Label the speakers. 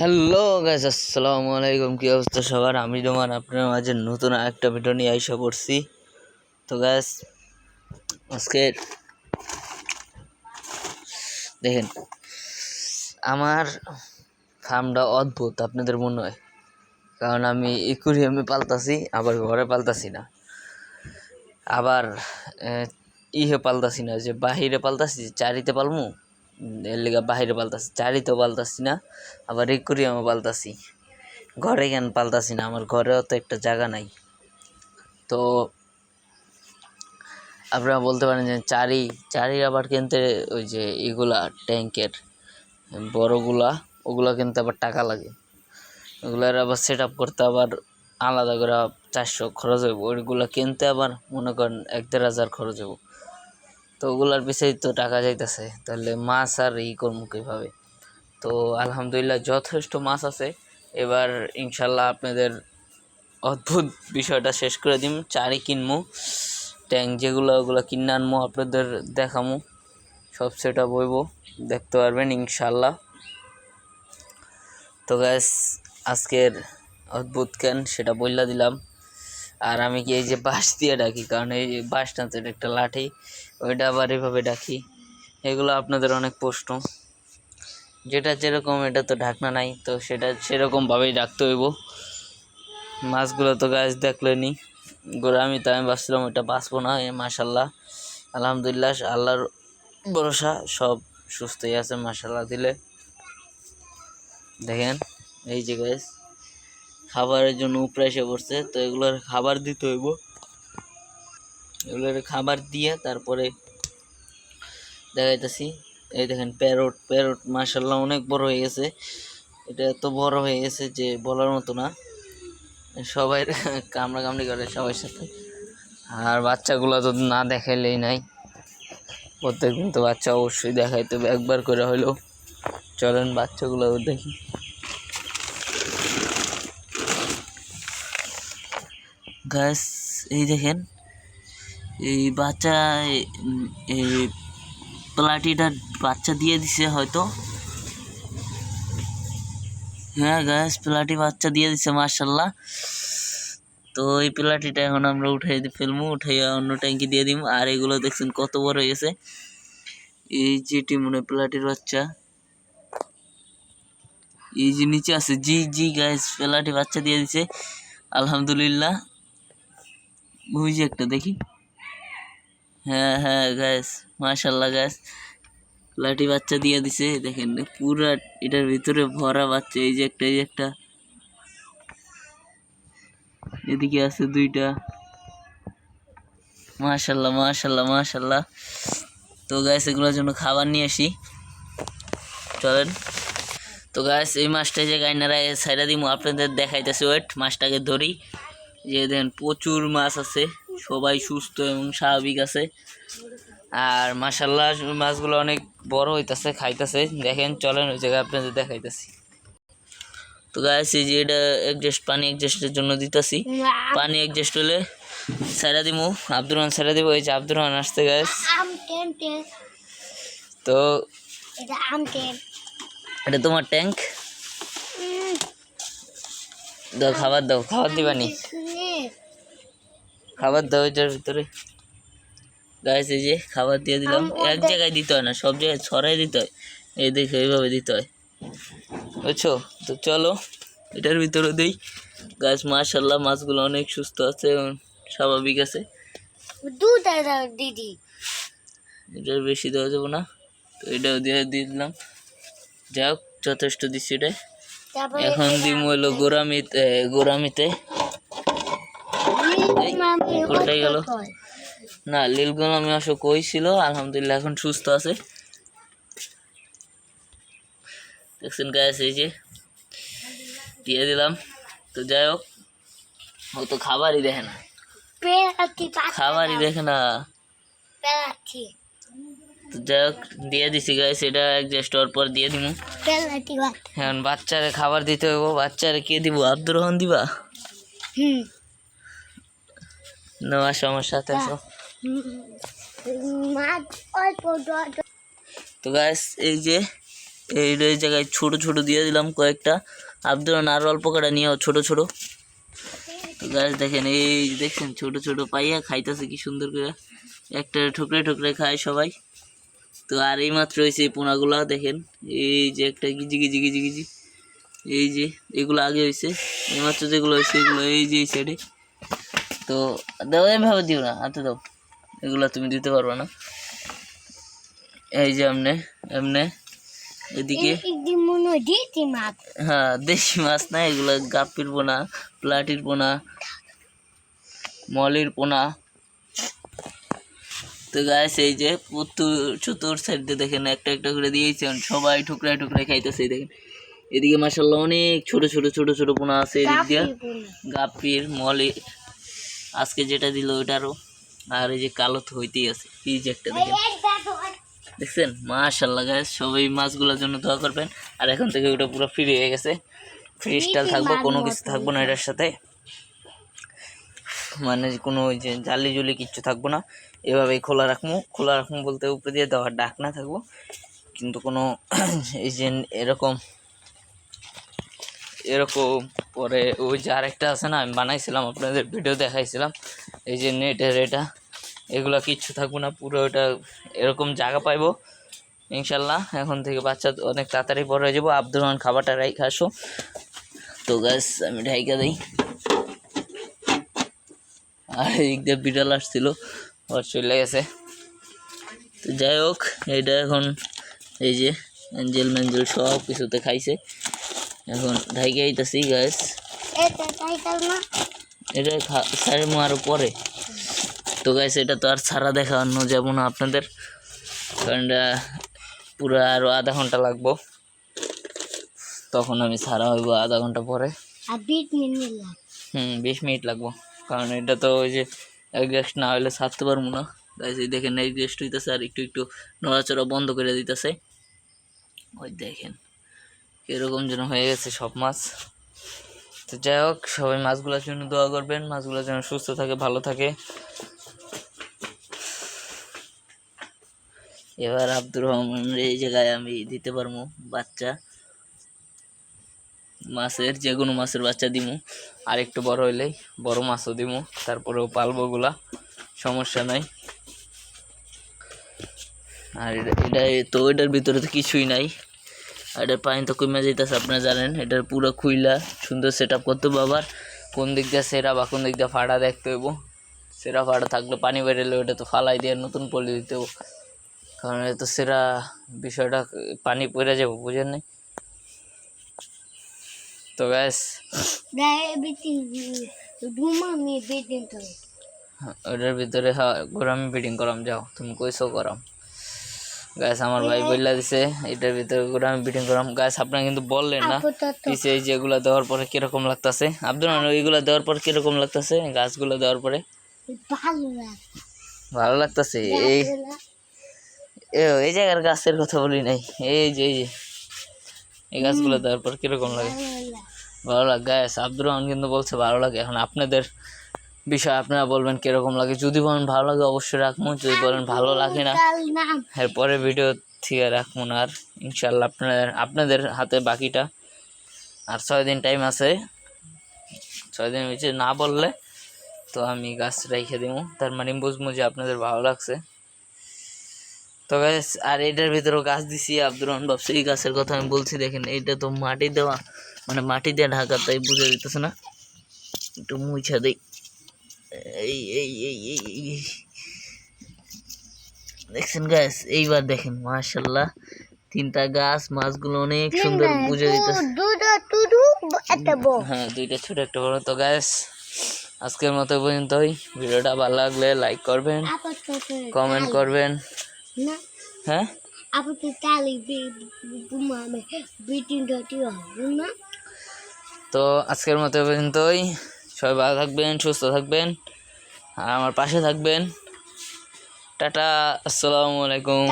Speaker 1: Hello guys আসসালামু আলাইকুম। কি অবস্থা সবার? আমি তোমার আপনার মাঝে নতুন একটা ভিডিও নিয়ে আইসা পড়ছি। তো গ্যাস আজকে দেখেন, আমার ফার্মটা অদ্ভুত আপনাদের মনে হয়। কারণ আমি ইকুরিয়ামে পালতাছি, আবার ঘরে পালতাছি না। আবার ইহে পালতাছি না, যে বাহিরে পালতাছি চারিতে পালমু এর লিগা বাহিরে পালতাছি, চারিতেও পালতাছি না, আবার ইকুরিয়ামও পালতাছি। ঘরে কেন পালতাছি না? আমার ঘরেও তো একটা জায়গা নাই। তো আপনারা বলতে পারেন যে চারি চারি আবার কিনতে ওই যে এগুলা ট্যাঙ্কের বড়গুলা, ওগুলা কিনতে আবার টাকা লাগে। ওগুলার আবার সেট আপ করতে আবার আলাদা করে চারশো খরচ হইব। ওইগুলো কিনতে আবার মনে করেন এক দেড় হাজার খরচ হইব। তো ওগুলার পিছাই তো টাকা যাইতেছে। তাহলে মাছ আর ই করব কীভাবে? তো আলহামদুলিল্লাহ যথেষ্ট মাছ আছে। এবার ইনশাল্লাহ আপনাদের অদ্ভুত বিষয়টা শেষ করে দিম। চারি কিনবো ট্যাঙ্ক যেগুলো, ওগুলো কিনে আনব আপনাদের দেখামো। সব সেটা বইব দেখতে পারবেন ইনশাল্লাহ। তো গ্যাস আজকের অদ্ভুত কেন সেটা বললা দিলাম। আর আমি কি এই যে বাঁশ দিয়ে ডাকি? কারণ এই বাঁশ টানছে এটা একটা লাঠি। ওইটা আবার এভাবে ডাকি। এগুলো আপনাদের অনেক প্রশ্ন। যেটা যেরকম, এটা তো ঢাকনা নাই, তো সেটা সেরকমভাবেই ডাকতে হইব। মাছগুলো তো গাছ দেখলেনি গোড়া আমি তো আমি ভাবছিলাম ওইটা বাঁচবো না, এ মাশাল্লাহ আলহামদুলিল্লাহ, আল্লাহর ভরসা, সব সুস্থই আছে মাশাল্লাহ দিলে। দেখেন, এই যে গাছ খাবারের জন্য উপরে এসে পড়ছে, তো এগুলোর খাবার দিতে হইব। এগুলোর খাবার দিয়ে তারপরে দেখাইতেছি। এই দেখেন প্যারট প্যারট মার্শাল্লাহ অনেক বড় হয়ে গেছে। এটা এত বড় হয়ে গেছে যে বলার মতো না। সবাই কামড়া কামড়ি করে সবার সাথে। আর বাচ্চাগুলো তো না দেখাইলেই নাই। প্রত্যেকদিন তো বাচ্চা অবশ্যই দেখাইতে হবে, একবার করে হলেও। চলেন বাচ্চাগুলো দেখি। গাছ এই দেখেন এই বাচ্চা এই প্লাটিটা বাচ্চা দিয়ে দিছে হয়তো। হ্যাঁ গাছ প্লাটি বাচ্চা দিয়ে দিছে মার্শাল্লাহ তো এই প্লাটিটা এখন আমরা উঠাই ফেলব উঠাইয়া অন্য ট্যাঙ্কি দিয়ে দিব আর এগুলো দেখছেন কত বড় হয়ে গেছে। এই যেটি মনে প্লাটির বাচ্চা। এই যে নিচে আছে, জি জি গাছ প্লাটি বাচ্চা দিয়ে দিছে। আলহামদুলিল্লাহ। বুঝি একটা দেখি। হ্যাঁ হ্যাঁ গ্যাস মাশাল্লাহ গ্যাস লাঠি বাচ্চা দিয়ে দিছে, দেখেন পুরা এটার ভিতরে ভরা বাচ্চা, এই যে একটা, এই যে একটা। এদিকে আছে দুইটা। মাশাল্লাহ মাশাল্লাহ মাশাল্লাহ তো গ্যাস এগুলোর জন্য খাবার নিয়ে আসি। চলেন। তো গ্যাস এই মাছটা যে গাইনারা সাইডা দিমু, আপনাদের দেখাইতেছে, ওয়েট, মাছটাকে ধরি। যে দেখেন, প্রচুর মাছ আছে। সবাই সুস্থ এবং স্বাভাবিক আছে। আর মাসাল্লাহ মাছগুলো অনেক বড় হইতাছে খাইতেছে। দেখেন চলেন ওই জায়গায় আপনাদের দেখাইতেছি। তো গাছ এই যে এটা একজাস্ট পানি একজাস্টের জন্য দিতেছি। পানি একজাস্ট হলে সাইডা দিমু। আব্দুর রহমান সাইডা দিব। এই যে আব্দুর রহমান আসতে গাছ তো
Speaker 2: এটা
Speaker 1: তোমার ট্যাঙ্ক? দাও খাবার দাও। খাবার দিবানি খাবার দাও এটার ভিতরে। গাছ এই যে খাবার দিয়ে দিলাম। এক জায়গায় দিতে হয় না সব জায়গায় ছড়াই দিতে হয়। এই দেখে এইভাবে দিতে হয়। বুঝছ? তো চলো এটার ভিতরে দিই। গাছ মাশাল্লাহ মাছগুলো অনেক সুস্থ আছে এবং স্বাভাবিক আছে।
Speaker 2: দুধ দিদি।
Speaker 1: এটার বেশি দেওয়া যাবে না। তো এটাও দিয়ে দিয়ে দিলাম। যাই হোক যথেষ্ট দিচ্ছি এটা। এখন দিম হলো গোরামিতে গোরামিতে কোথায় গেল? না লীলগুলো আমি অবশ্য কইছিল আলহামদুলিল্লাহ এখন সুস্থ আছে। দেখছেন গ্যাস এই যে দিয়ে দিলাম। তো যাই হোক ও তো খাবারই দেখে না। খাবারই দেখে না। তো যাই হোক দিয়ে দিছি গাইস এটা অ্যাডজাস্ট হওয়ার পর দিয়ে দিব এখন বাচ্চারে খাবার দিতে হইব বাচ্চারে কে দিব আব্দুর রহমান দিবা?
Speaker 2: হুম।
Speaker 1: না আসো আমার সাথে তো গাইস এই যে, এই জায়গায় ছোট ছোট দিয়ে দিলাম কয়েকটা। আব্দুল আরও অল্প কটা নিয়ে ছোট ছোট। তো গাছ দেখেন, এই দেখছেন, ছোট ছোট পাইয়া খাইতেছে কি সুন্দর করে। একটা ঠুকরে ঠুকরে খায় সবাই। তো আর এই মাত্র হয়েছে এই পোনাগুলা, দেখেন। এই যে একটা গিজি গিজি গিজি গিজি। এই যে, এগুলো আগে হয়েছে এই মাত্র যেগুলো হয়েছে এগুলো এই যে এই সাইডে তো দাও এভাবে দিও না হাতে দাও। এগুলো তুমি দিতে পারবে না। এই যে এমনে এমনে এদিকে।
Speaker 2: হয়
Speaker 1: দেশি মাছ না এগুলো গাপ্পির পোনা প্লাটির পোনা মলির পোনা। তো গাছ এই যে পুতুর চতুর সাইড দেখেন একটা একটা করে দিয়েছেন সবাই টুকরায় টুকরায় খাইতেছে দেখেন। এদিকে মাসাল্লাহ অনেক ছোট ছোট ছোট ছোট পোনা আছে এদিক দিয়ে। গাপ্পির মলি আজকে যেটা দিল ওইটারও। আর এই যে কালো তো হইতেই আছে এই যে একটা দেখেন। দেখছেন? মাশাল্লাহ গাছ সবাই মাছগুলোর জন্য দোয়া করবেন। আর এখন থেকে ওটা পুরো ফ্রি হয়ে গেছে। ফ্রি স্টাইল থাকব কোনো কিছু থাকব না এটার সাথে। মানে কোনো ওই যে জালি জুলি কিচ্ছু থাকব না। এভাবেই খোলা রাখব খোলা রাখব বলতে উপরে দিয়ে দেওয়ার ডাক না থাকব। কিন্তু কোনো এই যে এরকম এরকম পরে ওই যে আরেকটা আছে না, আমি বানাইছিলাম, আপনাদের ভিডিও দেখাইছিলাম। এই যে নেটের এটা, এগুলো কিচ্ছু থাকব না, পুরো ওটা এরকম জায়গা পাইবো, ইনশাল্লাহ। এখন থেকে বাচ্চা অনেক তাড়াতাড়ি বড় হয়ে যাব। আব্দুর রহমান খাবারটা রাইখা আসো। তো গ্যাস আমি ঢাইকা দিই। আর এদিক দিয়ে বিড়াল আসছিল, ওর চলে গেছে। তো যাই হোক, এটা এখন এই যে অ্যাঞ্জেল ম্যাঞ্জেল সব কিছুতে খাইছে। এখন ঢাইকে আইতাছি গ্যাস
Speaker 2: এটা
Speaker 1: সাড়ে আরও পরে তো গাইস এটা তো আর ছাড়া দেখানো যাব না আপনাদের। কারণ পুরো আরও আধা ঘণ্টা লাগবো। তখন আমি ছাড়া হইব আধা ঘণ্টা পরে। হুম, বিশ মিনিট লাগবো। কারণ, এটা তো ওই যে অ্যাডজাস্ট না হলে ছাড়তে পারব না। গাইস এই দেখেন অ্যাডজাস্ট হইতেছে আর একটু একটু নড়াচড়া বন্ধ করে দিতেছে। ওই দেখেন। এরকম যেন হয়ে গেছে সব মাছ। তো যাই হোক, সবাই মাছগুলোর জন্য দোয়া করবেন, মাছগুলো যেন সুস্থ থাকে, ভালো থাকে। এবার আব্দুর রহমানের এই জায়গায় আমি দিতে পারব বাচ্চা। মাছের যে কোনো মাছের বাচ্চা দিমু। আর একটু বড় হইলেই বড় মাছও দিমু, তারপরেও পালবো গুলা সমস্যা নাই। আর এটা তো এটার ভিতরে তো কিছুই নাই। এটার পানি তো কমে যেতেছে আপনারা জানেন। এটার পুরো খুইলা সুন্দর সেট আপ করতে হবে আবার। কোন দিক দিয়ে সেরা বা কোন দিক দিয়ে ফাটা দেখতে হইব। সেরা ফাটা থাকলে পানি বেরোলে ওটা তো ফালাই দিয়ে নতুন পলি দিতে হইব। কারণ এটা তো সেরা বিষয়টা পানি পড়ে যাব বুঝেন নাই? তো
Speaker 2: তো।
Speaker 1: ওটার ভিতরে হ্যাঁ গোরামি ফিটিং করাম যাও তুমি কইসো করাম। গাছ আমার ভাই বললা দিছে এটার ভিতরে গোরামি ফিটিং করাম। গাছ আপনারা কিন্তু বললেন না পিছে এই যেগুলো দেওয়ার পরে কীরকম লাগতাছে? আব্দুল রহমান ওইগুলো দেওয়ার পর কীরকম লাগতাছে? গাছগুলো দেওয়ার পরে?
Speaker 2: ভালো লাগে
Speaker 1: ভালো লাগতাছে? এই এ এই জায়গার গাছের কথা বলি নাই। এই যে এই যে এই গাছগুলো দেওয়ার পর কীরকম লাগে? ভালো লাগে। গাছ আব্দুর রহমান কিন্তু বলছে ভালো লাগে। এখন আপনাদের বিষয় আপনারা বলবেন কীরকম লাগে? যদি বলেন ভালো লাগে অবশ্যই রাখব যদি বলেন ভালো লাগে না এরপরে ভিডিও থেকে রাখব না। আর ইনশাল্লাহ আপনাদের আপনাদের হাতে বাকিটা। আর ছয় দিন টাইম আছে। ছয় দিন হয়েছে না বললে তো আমি গাছ রেখে দিব তার মানে বুঝব যে আপনাদের ভালো লাগছে। তো গাছ আর এটার ভিতরেও গাছ দিছি। আব্দুর রহমান ভাবছি এই গাছের কথা আমি বলছি দেখেন এটা তো মাটি দেওয়া। মানে মাটি দিয়ে ঢাকা তাই বুঝে দিতেছে না। একটু মুছা দিই। এই এই এই এই দেখছেন গাছ এইবার দেখেন মাশাল্লাহ তিনটা গাছ মাছগুলো অনেক সুন্দর বুঝে দিতেছে।
Speaker 2: বউ
Speaker 1: হ্যাঁ দুইটা ছোট একটা বড়। তো গাছ আজকের মতো পর্যন্তই। ভিডিওটা ভালো লাগলে লাইক করবেন কমেন্ট করবেন। হ্যাঁ? তো আজকের মতো পর্যন্তই। সবাই ভালো থাকবেন সুস্থ থাকবেন আর আমার পাশে থাকবেন। টাটা আসসালামু আলাইকুম।